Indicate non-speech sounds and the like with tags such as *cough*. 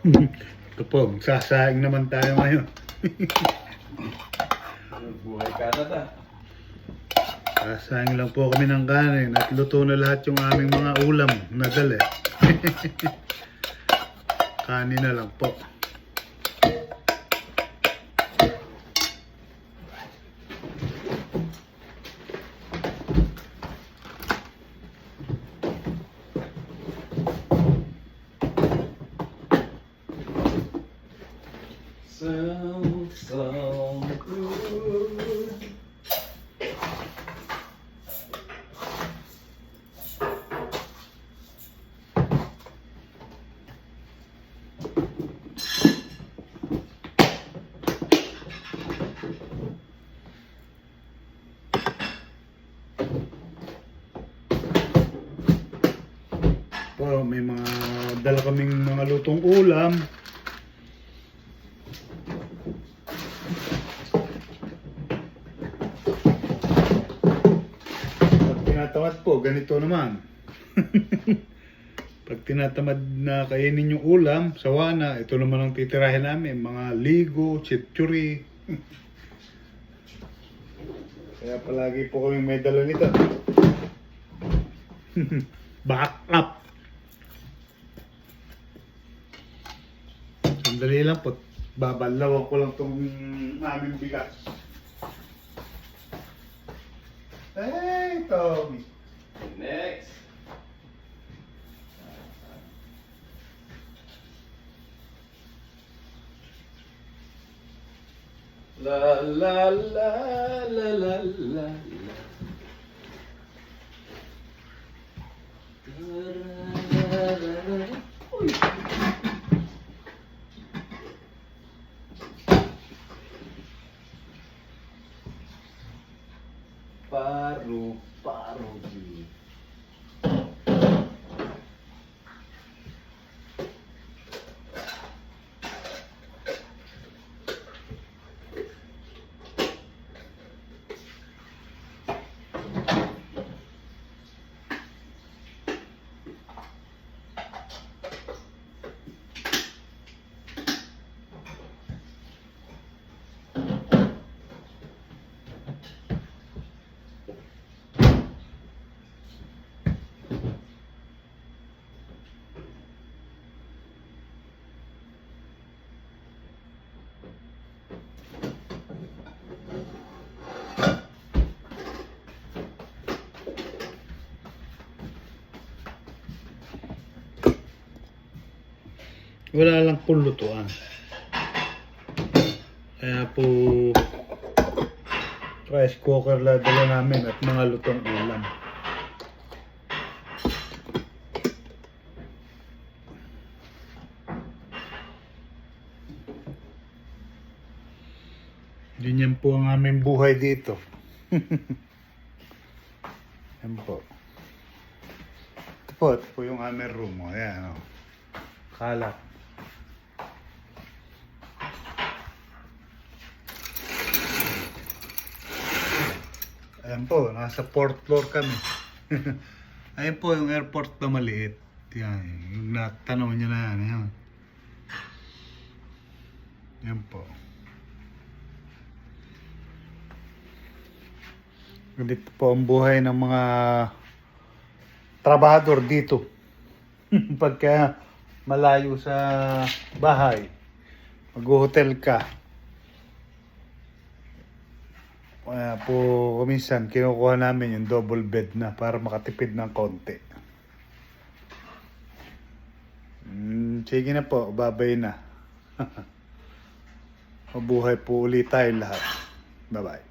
Ito po, sasaing naman tayo ngayon. Buhay Canada. Sasaing lang po kami ng kanin at luto na lahat yung aming mga ulam na dali. *laughs* kanin na lang po. So, so good. Po, may mga dala kaming mga lutong ulam. Pag tinatamad po, ganito naman. *laughs* Pag tinatamad na kainin yung ulam, sawa na, ito naman ang titirahin namin. Mga ligo, chitchuri. *laughs* Kaya palagi po kami may dala nito. *laughs* Back up. Sandali lang po. Babalawan ko lang tong aming bigas. Hey, Tommy. Next. La la la la la la la. Uy. parou parou de Wala lang po lutuan. Kaya po rice cooker la dala namin at mga lutong ulam. Ganyan po ang aming buhay dito. *laughs* Yan po. Ito po, ito po yung aming room. O, Ayan, o. Kalat. Ayan po, nasa fourth floor kami. *laughs* Ayan po yung airport na maliit. Yan, yung natanong niya na yan. Yan, yan po. Ganito po ang buhay ng mga trabahador dito. *laughs* Pagka malayo sa bahay, mag-hotel ka. Kaya po, kuminsan, kinukuha namin yung double bed na para makatipid ng konti. Mm, sige na po, babay na. *laughs* Mabuhay po ulit tayo lahat. Bye-bye.